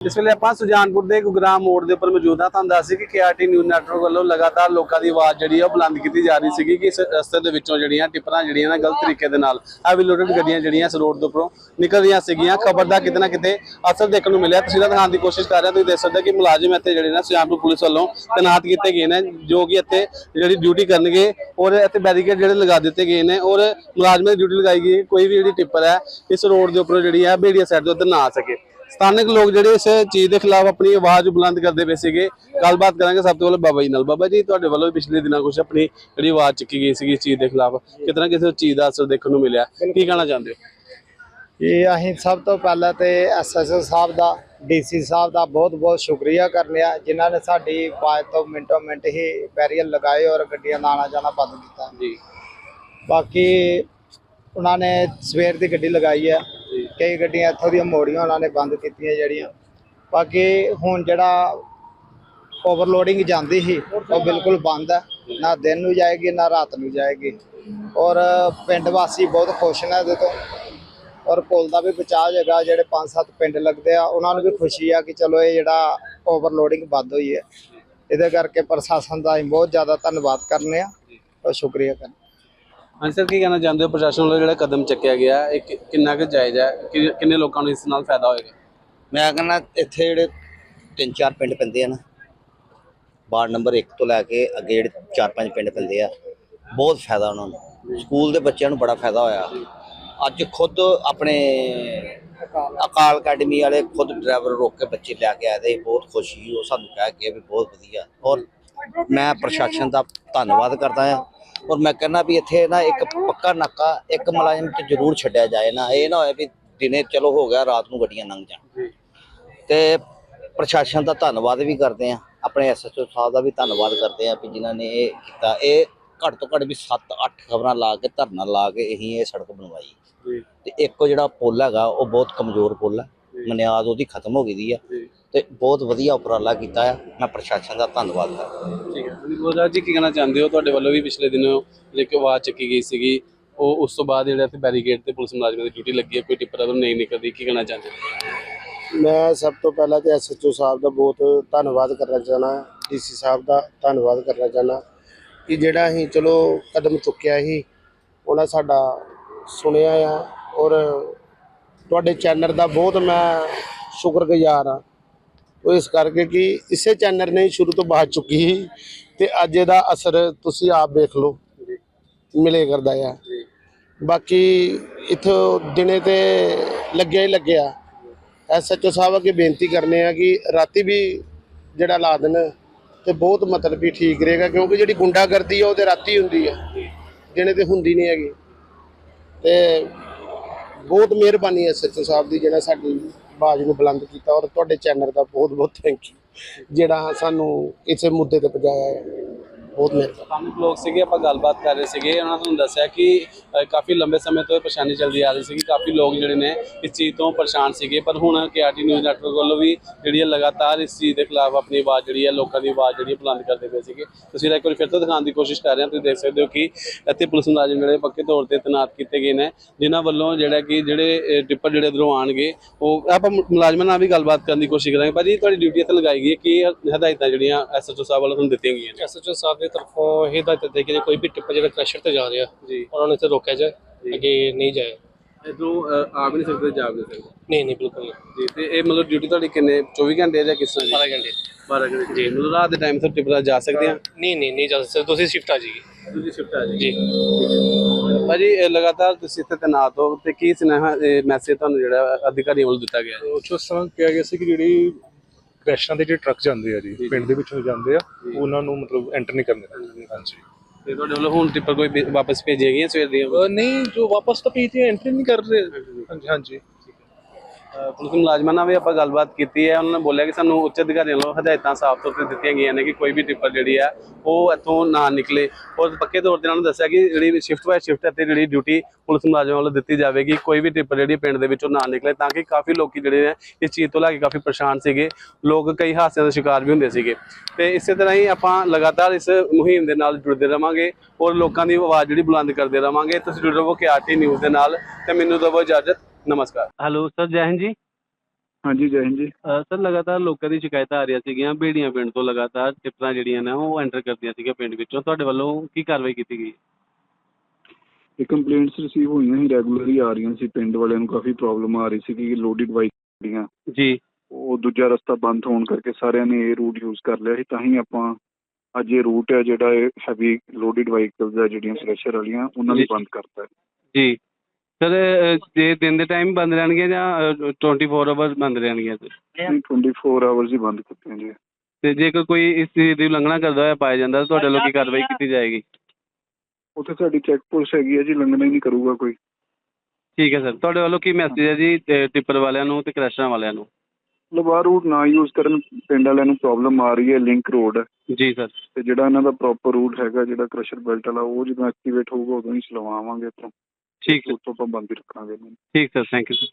ਇਸ ਵੇਲੇ ਆਪਾਂ ਸੁਜਾਨਪੁਰ ਦੇ ਗੁਗਰਾਮ ਮੋੜ ਦੇ ਉੱਪਰ ਮੌਜੂਦ ਹਾਂ। ਤੁਹਾਨੂੰ ਦੱਸ ਸੀ ਕਿ ਕੇਆਰਟੀ ਨਿਊਜ਼ ਨੈਟਵਰਕ ਵੱਲੋਂ ਲਗਾਤਾਰ ਲੋਕਾਂ ਦੀ ਆਵਾਜ਼ ਜਿਹੜੀ ਆ ਉਹ ਬੁਲੰਦ ਕੀਤੀ ਜਾ ਰਹੀ ਸੀਗੀ ਕਿ ਇਸ ਰਸਤੇ ਦੇ ਵਿੱਚੋਂ ਜਿਹੜੀਆਂ ਟਿੱਪਰਾਂ ਜਿਹੜੀਆਂ ਨਾ ਗਲਤ ਤਰੀਕੇ ਦੇ ਨਾਲ ਹੈਵੀ ਲੋਡਡ ਗੱਡੀਆਂ ਜਿਹੜੀਆਂ ਇਸ ਰੋਡ ਦੇ ਉੱਪਰੋਂ ਨਿਕਲ ਰਹੀਆਂ ਸੀਗੀਆਂ। ਖਬਰ ਦਾ ਕਿਤੇ ਨਾ ਕਿਤੇ ਅਸਰ ਦੇਖਣ ਨੂੰ ਮਿਲਿਆ। ਤਸਵੀਰਾਂ ਦਿਖਾਉਣ ਦੀ ਕੋਸ਼ਿਸ਼ ਕਰ ਰਿਹਾ। ਤੁਸੀਂ ਦੇਖ ਸਕਦੇ ਹੋ ਕਿ ਮੁਲਾਜ਼ਮ ਇੱਥੇ ਜਿਹੜੇ ਨੇ ਸੁਜਾਨਪੁਰ ਪੁਲਿਸ ਵੱਲੋਂ ਤੈਨਾਤ ਕੀਤੇ ਗਏ ਨੇ, ਜੋ ਕਿ ਇੱਥੇ ਜਿਹੜੀ ਡਿਊਟੀ ਕਰਨਗੇ ਔਰ ਇੱਥੇ ਬੈਰੀਕੇਡ ਜਿਹੜੇ ਲਗਾ ਦਿੱਤੇ ਗਏ ਨੇ ਔਰ ਮੁਲਾਜ਼ਮਾਂ ਦੀ ਡਿਊਟੀ ਲਗਾਈ ਗਈ ਕੋਈ ਵੀ ਜਿਹੜੀ ਟਿੱਪਰ ਹੈ ਇਸ ਰੋਡ ਦੇ ਉੱਪਰੋਂ ਜਿਹੜੀ ਹੈ ਬੇੜੀਆ ਸਾਈਡ ਦੇ ਉੱਧਰ ਨਾ ਆ ਸਕੇ। ਸਥਾਨਕ ਲੋਕ ਜਿਹੜੇ ਇਸ ਚੀਜ਼ ਦੇ ਖਿਲਾਫ ਆਪਣੀ ਆਵਾਜ਼ ਬੁਲੰਦ ਕਰਦੇ ਪਏ ਸੀਗੇ। ਗੱਲਬਾਤ ਕਰਾਂਗੇ ਸਭ ਤੋਂ ਪਹਿਲਾਂ ਬਾਬਾ ਜੀ ਨਾਲ। ਬਾਬਾ ਜੀ ਤੁਹਾਡੇ ਵੱਲੋਂ ਪਿਛਲੇ ਦਿਨਾਂ ਕੁਝ ਆਪਣੀ ਜਿਹੜੀ ਆਵਾਜ਼ ਚੱਕੀ ਗਈ ਸੀਗੀ ਇਸ ਚੀਜ਼ ਦੇ ਖਿਲਾਫ। ਕਿਤਨਾ ਕਿਸੇ ਚੀਜ਼ ਦਾ ਅਸਰ ਦੇਖਣ ਨੂੰ ਮਿਲਿਆ? ਕੀ ਕਹਿਣਾ ਚਾਹੁੰਦੇ ਹੋ? ਇਹ ਅਸੀਂ ਸਭ ਤੋਂ ਪਹਿਲਾਂ ਤੇ ਐਸਐਸਓ ਸਾਹਿਬ ਦਾ ਡੀਸੀ ਸਾਹਿਬ ਦਾ ਬਹੁਤ ਬਹੁਤ ਸ਼ੁਕਰੀਆ ਕਰਨੇ ਆ ਜਿਨ੍ਹਾਂ ਨੇ ਸਾਡੀ ਆਵਾਜ਼ ਤੋਂ ਮਿੰਟੋ ਮਿੰਟ ਹੀ ਬੈਰੀਅਰ ਲਗਾਏ ਔਰ ਗੱਡੀਆਂ ਦਾ ਆਣਾ ਜਾਣਾ ਬੰਦ ਕੀਤਾ। ਜੀ। ਬਾਕੀ ਉਹਨਾਂ ਨੇ ਸਵੇਰ ਦੀ ਗੱਡੀ ਲਗਾਈ ਹੈ। ਕਈ ਗੱਡੀਆਂ ਇੱਥੋਂ ਦੀਆਂ ਮੋੜੀਆਂ ਉਹਨਾਂ ਨੇ ਬੰਦ ਕੀਤੀਆਂ ਜਿਹੜੀਆਂ। ਬਾਕੀ ਹੁਣ ਜਿਹੜਾ ਓਵਰਲੋਡਿੰਗ ਜਾਂਦੀ ਸੀ, ਉਹ ਬਿਲਕੁਲ ਬੰਦ ਹੈ ਨਾ ਦਿਨ ਨੂੰ ਜਾਏਗੀ, ਨਾ ਰਾਤ ਨੂੰ ਜਾਏਗੀ। ਔਰ ਪਿੰਡ ਵਾਸੀ ਬਹੁਤ ਖੁਸ਼ ਨੇ ਇਹਦੇ ਤੋਂ। ਔਰ ਪੁਲ ਦਾ ਵੀ ਬਚਾਅ ਹੈਗਾ ਜਿਹੜੇ ਪੰਜ ਸੱਤ ਪਿੰਡ ਲੱਗਦੇ ਆ, ਉਹਨਾਂ ਨੂੰ ਵੀ ਖੁਸ਼ੀ ਆ ਕਿ ਚਲੋ ਇਹ ਜਿਹੜਾ ਓਵਰਲੋਡਿੰਗ ਬੰਦ ਹੋਈ ਹੈ। ਇਹਦੇ ਕਰਕੇ ਪ੍ਰਸ਼ਾਸਨ ਦਾ ਅਸੀਂ ਬਹੁਤ ਜ਼ਿਆਦਾ ਧੰਨਵਾਦ ਕਰਨੇ ਆ। ਔਰ ਸ਼ੁਕਰੀਆ ਕਰਨੇ। ਹਾਂਜੀ ਸਰ, ਕੀ ਕਹਿਣਾ ਚਾਹੁੰਦੇ ਹੋ? ਪ੍ਰਸ਼ਾਸਨ ਵੱਲੋਂ ਜਿਹੜਾ ਕਦਮ ਚੱਕਿਆ ਗਿਆ, ਇਹ ਕਿ- ਕਿੰਨਾ ਕੁ ਜਾਇਜ਼ ਹੈ? ਕਿ- ਕਿੰਨੇ ਲੋਕਾਂ ਨੂੰ ਇਸ ਨਾਲ ਫਾਇਦਾ ਹੋਏਗਾ? ਮੈਂ ਕਹਿੰਦਾ ਇੱਥੇ ਜਿਹੜੇ ਤਿੰਨ ਚਾਰ ਪਿੰਡ ਪੈਂਦੇ ਆ ਨਾ, ਵਾਰਡ ਨੰਬਰ 1 ਤੋਂ ਲੈ ਕੇ ਅੱਗੇ ਜਿਹੜੇ ਚਾਰ ਪੰਜ ਪਿੰਡ ਪੈਂਦੇ ਆ, ਬਹੁਤ ਫਾਇਦਾ ਉਹਨਾਂ ਨੂੰ। ਸਕੂਲ ਦੇ ਬੱਚਿਆਂ ਨੂੰ ਬੜਾ ਫਾਇਦਾ ਹੋਇਆ। ਅੱਜ ਖੁਦ ਆਪਣੇ ਅਕਾਲ ਅਕੈਡਮੀ ਵਾਲੇ ਖੁਦ ਡਰਾਈਵਰ ਰੋਕ ਕੇ ਬੱਚੇ ਲੈ ਕੇ ਆਏ ਤੇ ਬਹੁਤ ਖੁਸ਼ੀ ਉਹ ਸਾਨੂੰ ਕਹਿ ਕੇ ਵੀ ਬਹੁਤ ਵਧੀਆ। ਔਰ ਮੈਂ ਪ੍ਰਸ਼ਾਸਨ ਦਾ ਧੰਨਵਾਦ ਕਰਦਾ ਹਾਂ। ਔਰ ਮੈਂ ਕਹਿੰਦਾ ਵੀ ਇੱਥੇ ਨਾ ਇੱਕ ਪੱਕਾ ਨਾਕਾ ਇੱਕ ਮੁਲਾਜ਼ਮ ਤੇ ਜ਼ਰੂਰ ਛੱਡਿਆ ਜਾਏ ਨਾ। ਇਹ ਨਾ ਹੋਏ ਵੀ ਦਿਨੇ ਚਲੋ ਹੋ ਗਿਆ ਰਾਤ ਨੂੰ ਗੱਡੀਆਂ ਲੰਘ ਜਾਣ। ਤੇ ਪ੍ਰਸ਼ਾਸਨ ਦਾ ਧੰਨਵਾਦ ਵੀ ਕਰਦੇ ਆ ਆਪਣੇ ਐਸਐਚਓ ਸਾਹਿਬ ਦਾ ਵੀ ਧੰਨਵਾਦ ਕਰਦੇ ਆ ਵੀ ਜਿਨ੍ਹਾਂ ਨੇ ਇਹ ਕੀਤਾ। ਇਹ ਘੱਟ ਤੋਂ ਘੱਟ ਵੀ 7-8 ਖਬਰਾਂ ਲਾ ਕੇ ਧਰਨਾ ਲਾ ਕੇ ਇਹੀ ਇਹ ਸੜਕ ਬਣਵਾਈ। ਤੇ ਇੱਕ ਜਿਹੜਾ ਪੁਲ ਹੈਗਾ ਉਹ ਬਹੁਤ ਕਮਜ਼ੋਰ ਪੁਲ ਹੈ। ਮਨਿਆਦ ਉਹਦੀ ਖਤਮ ਹੋ ਗਈ ਦੀ ਆ। ਤੇ ਬਹੁਤ ਵਧੀਆ ਉਪਰਾਲਾ ਕੀਤਾ ਹੈ ਮੈਂ ਪ੍ਰਸ਼ਾਸਨ ਦਾ ਧੰਨਵਾਦ ਕਰਦਾ। ਠੀਕ ਹੈ। ਗੋਰਾ ਜੀ ਕੀ ਕਹਿਣਾ ਚਾਹੁੰਦੇ ਹੋ? ਤੁਹਾਡੇ ਵੱਲੋਂ ਵੀ ਪਿਛਲੇ ਦਿਨੋਂ ਇੱਕ ਆਵਾਜ਼ ਚੱਕੀ ਗਈ ਸੀਗੀ ਉਹ ਉਸ ਤੋਂ ਬਾਅਦ ਜਿਹੜਾ ਇੱਥੇ ਬੈਰੀਕੇਡ ਤੇ ਪੁਲਿਸ ਮੁਲਾਜ਼ਮਾਂ ਦੀ ਡਿਊਟੀ ਲੱਗੀ ਹੈ ਕੋਈ ਟਿੱਪਰ ਅਦਰ ਨਹੀਂ ਨਿਕਲਦੀ ਕੀ ਕਹਿਣਾ ਚਾਹੁੰਦੇ ਹੋ? ਮੈਂ ਸਭ ਤੋਂ ਪਹਿਲਾਂ ਤੇ ਐਸਐਚਓ ਸਾਹਿਬ ਦਾ ਬਹੁਤ ਧੰਨਵਾਦ ਕਰਨਾ ਚਾਹਨਾ ਡੀਸੀ ਸਾਹਿਬ ਦਾ ਧੰਨਵਾਦ ਕਰਨਾ ਚਾਹਨਾ ਕਿ ਜਿਹੜਾ ਅਸੀਂ ਚਲੋ ਕਦਮ ਚੁੱਕਿਆ ਸੀ ਉਹਨਾਂ ਸਾਡਾ ਸੁਣਿਆ ਆ ਔਰ ਤੁਹਾਡੇ ਚੈਨਲ ਦਾ ਬਹੁਤ ਮੈਂ ਸ਼ੁਕਰਗੁਜ਼ਾਰ ਆ ਉਹ ਇਸ ਕਰਕੇ ਕਿ ਇਸੇ ਚੈਨਲ ਨੇ ਸ਼ੁਰੂ ਤੋਂ ਬਾਤ ਚੁੱਕੀ ਸੀ ਤੇ ਅੱਜ ਇਹਦਾ ਅਸਰ ਤੁਸੀਂ ਆਪ ਵੇਖ ਲਓ। ਮਿਲੇ ਕਰਦਾ ਆ। ਬਾਕੀ ਇਥੋਂ ਦਿਨੇ ਤੇ ਲੱਗਿਆ ਹੀ ਲੱਗਿਆ। ਐਸਐਚਓ ਸਾਹਿਬ ਅੱਗੇ ਬੇਨਤੀ ਕਰਨੇ ਆ ਕਿ ਰਾਤੀ ਵੀ ਜਿਹੜਾ ਲਾ ਦੇਣ ਤੇ ਬਹੁਤ ਮਤਲਬ ਵੀ ਠੀਕ ਰਹੇਗਾ ਕਿਉਂਕਿ ਜਿਹੜੀ ਗੁੰਡਾਗਰਦੀ ਆ ਉਹ ਤੇ ਰਾਤੀ ਹੁੰਦੀ ਆ। ਦਿਨੇ ਤੇ ਹੁੰਦੀ ਨਹੀਂ ਹੈਗੀ। ਤੇ ਬਹੁਤ ਮਿਹਰਬਾਨੀ ਐਸਐਚਓ ਸਾਹਿਬ ਦੀ ਜਿਹੜਾ ਸਾਡੀ ਆਵਾਜ਼ ਨੂੰ ਬੁਲੰਦ ਕੀਤਾ ਔਰ ਤੁਹਾਡੇ ਚੈਨਲ ਦਾ ਬਹੁਤ ਬਹੁਤ ਥੈਂਕ ਯੂ ਜਿਹੜਾ ਸਾਨੂੰ ਇਸੇ ਮੁੱਦੇ ਤੇ ਪਹੁੰਚਾਇਆ ਹੈ। ਬਹੁਤ ਮਿਹਰਬਾਨੀ ਸਥਾਨਕ ਲੋਕ ਸੀਗੇ ਆਪਾਂ ਗੱਲਬਾਤ ਕਰ ਰਹੇ ਸੀਗੇ। ਉਹਨਾਂ ਨੂੰ ਦੱਸਿਆ ਕਿ ਅ, ਕਾਫੀ ਲੰਬੇ ਸਮੇਂ ਤੋਂ ਇਹ ਪਰੇਸ਼ਾਨੀ ਚੱਲਦੀ ਆ ਰਹੀ ਸੀਗੀ। ਕਾਫੀ ਲੋਕ ਜਿਹੜੇ ਨੇ ਇਸ ਚੀਜ਼ ਤੋਂ ਪਰੇਸ਼ਾਨ ਸੀਗੇ। ਪਰ ਹੁਣ ਕੇਆਰਟੀ ਨਿਊਜ਼ ਨੈਟਵਰਕ ਵੱਲੋਂ ਵੀ ਜਿਹੜੀ ਹੈ ਲਗਾਤਾਰ ਇਸ ਚੀਜ਼ ਦੇ ਖਿਲਾਫ ਆਪਣੀ ਆਵਾਜ਼ ਜਿਹੜੀ ਹੈ ਲੋਕਾਂ ਦੀ ਆਵਾਜ਼ ਜਿਹੜੀ ਹੈ ਬੁਲੰਦ ਕਰਦੇ ਪਏ ਸੀਗੇ। ਤੁਸੀਂ ਇੱਕ ਵਾਰ ਫਿਰ ਤੋਂ ਦਿਖਾਉਣ ਦੀ ਕੋਸ਼ਿਸ਼ ਕਰ ਰਹੇ ਹਾਂ। ਤੁਸੀਂ ਦੇਖ ਸਕਦੇ ਹੋ ਕਿ ਇੱਥੇ ਪੁਲਿਸ ਮੁਲਾਜ਼ਮ ਜਿਹੜੇ ਪੱਕੇ ਤੌਰ ਤੇ ਤੈਨਾਤ ਕੀਤੇ ਗਏ ਨੇ ਜਿਨ੍ਹਾਂ ਵੱਲੋਂ ਜਿਹੜਾ ਕਿ ਜਿਹੜੇ ਟਿੱਪਰ ਜਿਹੜੇ ਇੱਧਰੋਂ ਆਉਣਗੇ ਉਹ ਆਪਾਂ ਮੁ- ਮੁਲਾਜ਼ਮਾਂ ਨਾਲ ਵੀ ਗੱਲਬਾਤ ਕਰਨ ਦੀ ਕੋਸ਼ਿਸ਼ ਕਰਾਂਗੇ। ਭਾਜੀ ਤੁਹਾਡੀ ਡਿਊਟੀ ਇੱਥੇ ਲਗਾਈ ਗਈ ਹੈ ਕੀ ਹਦਾਇਤਾਂ ਜਿਹੜੀਆਂ ਐਸਐਚਓ ਸਾਹਿਬ ਵੱਲੋਂ ਤੁਹਾਨੂੰ ਦਿੱਤੀਆਂ ਗਈਆਂ ਨੇ? ਐਸਐਚਓ ਸਾਹਿਬ ਦੀ ਤਰਫੋਂ ਇਹ ਹਦਾਇਤ ਦਿੱਤੀ ਕਿ ਕੋਈ ਵੀ ਟਿੱਪਰ ਜਿਹੜਾ ਕ੍ਰਸ਼ਰ ਤੇ ਜਾ ਰਿਹਾ ਜੀ। ਉਹਨਾਂ ਨੂੰ ਇੱਥੇ ਰੋਕਿਆ ਜਾਏ ਅੱਗੇ ਨਹੀਂ ਜਾਏ। ਇਧਰੋਂ ਆ ਵੀ ਨਹੀਂ ਸਕਦੇ ਜਾ ਵੀ ਨਹੀਂ ਸਕਦੇ। ਨਹੀਂ ਨਹੀਂ ਬਿਲਕੁਲ ਨਹੀਂ। ਜੀ ਤੇ ਇਹ ਮਤਲਬ ਡਿਊਟੀ ਤੁਹਾਡੀ ਕਿੰਨੇ 24 ਘੰਟੇ ਜਾਂ ਕਿਸ ਤਰ੍ਹਾਂ 12 ਘੰਟੇ। 12 ਘੰਟੇ ਜੀ। ਮਤਲਬ ਰਾਤ ਦੇ ਟਾਈਮ ਤੋਂ ਟਿਪਰਾ ਜਾ ਸਕਦੇ ਆ? ਨਹੀਂ ਨਹੀਂ ਨਹੀਂ ਜਾ ਸਕਦੇ। ਤੁਸੀਂ ਸ਼ਿਫਟ ਆ ਜਾਈਏ। ਦੂਜੀ ਸ਼ਿਫਟ ਆ ਜੀ। ਭਾਜੀ ਇਹ ਲਗਾਤਾਰ ਤੁਸੀਂ ਇੱਥੇ ਤੈਨਾਤ ਹੋ ਤੇ ਕੀ ਸੁਨੇਹਾ ਮੈਸੇਜ ਤੁਹਾਨੂੰ ਜਿਹੜਾ ਅਧਿਕਾਰੀਆਂ ਵੱਲੋਂ ਦਿੱਤਾ ਗਿਆ? ਹੈ ਉਹ 'ਚ ਉਸ ਤਰ੍ਹਾਂ ਕਿਹਾ ਗਿਆ ਸੀ ਕਿ ਜਿਹੜੀ ਕ੍ਰੈਸ਼ਾਂ ਦੇ ਜਿਹੜੇ ਟਰੱਕ ਜਾਂਦੇ ਆ ਜੀ ਪਿੰਡ ਦੇ ਵਿੱਚੋਂ ਜਾਂਦੇ ਆ ਉਹਨਾਂ ਨੂੰ ਮਤਲਬ ਐਂਟਰ ਨਹੀਂ ਕਰਨੇ ਪੈਂਦੇ। ਹਾਂਜੀ। ਤੇ ਤੁਹਾਡੇ ਵੱਲੋਂ ਹੁਣ ਟਿੱਪਰ ਕੋਈ ਵਾਪਸ ਭੇਜੀਆਂ ਗਈਆਂ ਸਵੇਰ ਦੀਆਂ? ਨਹੀਂ ਜੋ ਵਾਪਸ ਤਾਂ ਪੀਤੀ ਐਂਟਰੀ ਨਹੀਂ ਕਰ ਰਹੇ। ਹਾਂਜੀ ਹਾਂਜੀ। ਪੁਲਿਸ ਮੁਲਾਜ਼ਮਾਂ ਨਾਲ ਵੀ ਆਪਾਂ ਗੱਲਬਾਤ ਕੀਤੀ ਹੈ। ਉਹਨਾਂ ਨੇ ਬੋਲਿਆ ਕਿ ਸਾਨੂੰ ਉੱਚ ਅਧਿਕਾਰੀਆਂ ਵੱਲੋਂ ਹਦਾਇਤਾਂ ਸਾਫ਼ ਤੌਰ ਤੇ ਦਿੱਤੀਆਂ ਗਈਆਂ ਨੇ ਕਿ ਕੋਈ ਵੀ ਟਿੱਪਰ ਜਿਹੜੀ ਆ ਉਹ ਇੱਥੋਂ ਨਾ ਨਿਕਲੇ। ਔਰ ਪੱਕੇ ਤੌਰ ਤੇ ਉਹਨਾਂ ਨੂੰ ਦੱਸਿਆ ਕਿ ਜਿਹੜੀ ਸ਼ਿਫਟ ਬਾਏ ਸ਼ਿਫਟ ਅਤੇ ਜਿਹੜੀ ਡਿਊਟੀ ਪੁਲਿਸ ਮੁਲਾਜ਼ਮਾਂ ਵੱਲੋਂ ਦਿੱਤੀ ਜਾਵੇਗੀ, ਕੋਈ ਵੀ ਟਿੱਪਰ ਜਿਹੜੀ ਪਿੰਡ ਦੇ ਵਿੱਚੋਂ ਨਾ ਨਿਕਲੇ ਤਾਂ ਕਿ ਕਾਫੀ ਲੋਕੀ ਜਿਹੜੇ ਨੇ ਇਸ ਚੀਜ਼ ਤੋਂ ਲੈ ਕੇ ਕਾਫੀ ਪਰੇਸ਼ਾਨ ਸੀਗੇ। ਲੋਕ ਕਈ ਹਾਦਸਿਆਂ ਦਾ ਸ਼ਿਕਾਰ ਵੀ ਹੁੰਦੇ ਸੀਗੇ। ਤੇ ਇਸੇ ਤਰ੍ਹਾਂ ਹੀ ਆਪਾਂ ਲਗਾਤਾਰ ਇਸ ਮੁਹਿੰਮ ਦੇ ਨਾਲ ਜੁੜਦੇ ਰਵਾਂਗੇ ਔਰ ਲੋਕਾਂ ਦੀ ਆਵਾਜ਼ ਜਿਹੜੀ ਬੁਲੰਦ ਕਰਦੇ ਰਵਾਂਗੇ। ਤੁਸੀਂ ਜੁੜੇ ਰਹੋ ਕੇ ਆਰਟੀ ਨਿਊਜ਼ ਦੇ ਨਾਲ ਤੇ ਮੈਨੂੰ ਦਵੋ ਇਜਾਜ਼ਤ। ਨਮਸਕਾਰ। ਹੈਲੋ ਸਰ ਜੈ ਹਿੰਦ ਜੀ। ਹਾਂਜੀ ਜੈ ਹਿੰਦ ਜੀ। ਸਰ ਲਗਾਤਾਰ ਲੋਕਾਂ ਦੀ ਸ਼ਿਕਾਇਤਾਂ ਆ ਰਹੀਆਂ ਸੀਗੀਆਂ ਬੇੜੀਆਂ ਪਿੰਡ ਤੋਂ ਲਗਾਤਾਰ ਟਿੱਪਰਾਂ ਜਿਹੜੀਆਂ ਨੇ ਉਹ ਐਂਟਰ ਕਰਦੀਆਂ ਸੀਗੀਆਂ ਪਿੰਡ ਵਿੱਚੋਂ। ਤੁਹਾਡੇ ਵੱਲੋਂ ਕੀ ਕਾਰਵਾਈ ਕੀਤੀ ਗਈ? ਇਹ ਕੰਪਲੇਂਟਸ ਰਿਸੀਵ ਹੋਈਆਂ ਸੀ ਰੈਗੂਲਰਲੀ ਆ ਰਹੀਆਂ ਸੀ। ਪਿੰਡ ਵਾਲਿਆਂ ਨੂੰ ਕਾਫੀ ਪ੍ਰੋਬਲਮ ਆ ਰਹੀ ਸੀ ਕਿ ਲੋਡਡ ਬਾਈਕ ਜਿਹੜੀਆਂ ਜੀ। ਉਹ ਦੂਜਾ ਰਸਤਾ ਬੰਦ ਹੋਣ ਕਰਕੇ ਸਾਰਿਆਂ ਨੇ ਇਹ ਰੂਟ ਯੂਜ਼ ਕਰ ਲਿਆ ਸੀ। ਤਾਂ ਹੀ ਆਪਾਂ ਅੱਜ ਇਹ ਰੂਟ ਹੈ ਜਿਹੜਾ ਇਹ ਹੈਵੀ ਲੋਡਡ ਵਹੀਕਲਸ ਹੈ ਜਿਹੜੀਆਂ ਥ੍ਰੈਸ਼ਰ ਵਾਲੀਆਂ ਉਹਨਾਂ ਨੂੰ। ਬੰਦ ਕਰਤਾ। ਹੈ ਜੀ। ਸਰ ਜੇ ਦਿਨ ਦੇ ਟਾਈਮ ਬੰਦ ਰਹਿਣਗੀਆਂ ਜਾਂ ਅ, 24 ਆਵਰਸ ਬੰਦ ਰਹਿਣਗੀਆਂ ਨਹੀਂ 24 ਆਵਰਸ ਹੀ ਬੰਦ ਕੀਤੀਆਂ ਜੀ। ਤੇ ਜੇਕਰ ਕੋਈ ਇਸ ਚੀਜ਼ ਦੀ ਉਲੰਘਣਾ ਕਰਦਾ ਹੋਇਆ ਪਾਇਆ ਜਾਂਦਾ ਤਾਂ ਤੁਹਾਡੇ ਵੱਲੋਂ ਕੀ ਕਾਰਵਾਈ ਕੀਤੀ ਜਾਏਗੀ? ਉੱਥੇ ਸਾਡੀ ਚੈੱਕ ਪੋਸਟ ਹੈਗੀ ਹੈ ਜੀ ਲੰਘਣਾ ਹੀ ਨਹੀਂ ਕਰੂਗਾ ਕੋਈ। ਠੀਕ ਹੈ ਸਰ ਤੁਹਾਡੇ ਵੱਲੋਂ ਕੀ ਮੈਸੇਜ ਹੈ ਜੀ ਤੇ ਟਿੱਪਰ ਵਾਲਿਆਂ ਨੂੰ ਤੇ ਕ੍ਰੈਸ਼ਰਾਂ ਵਾਲਿਆਂ ਨੂੰ? ਆਹ ਰੂਟ ਨਾ ਯੂਜ਼ ਕਰਨ ਪਿੰਡ ਵਾਲਿਆਂ ਨੂੰ ਪ੍ਰੋਬਲਮ ਆ ਰਹੀ ਹੈ ਲਿੰਕ ਰੋਡ ਜੀ ਸਰ ਤੇ ਜਿਹੜਾ ਇਹਨਾਂ ਦਾ ਪ੍ਰੋਪਰ ਰੂਟ ਹੈਗਾ ਜਿਹੜਾ ਕ੍ਰਸ਼ਰ ਬੈਲਟ ਵਾਲਾ ਉਹ ਜਦੋਂ ਐਕਟੀਵੇਟ ਹੋਊਗਾ ਉਦੋਂ ਹੀ ਚਲਵਾਵਾਂਗੇ ਇੱਥੋਂ। ਠੀਕ ਹੈ। ਉਸ ਤੋਂ ਆਪਾਂ ਬੰਦ ਹੀ ਰੱਖਾਂਗੇ ਠੀਕ ਸਰ ਥੈਂਕ ਯੂ ਸਰ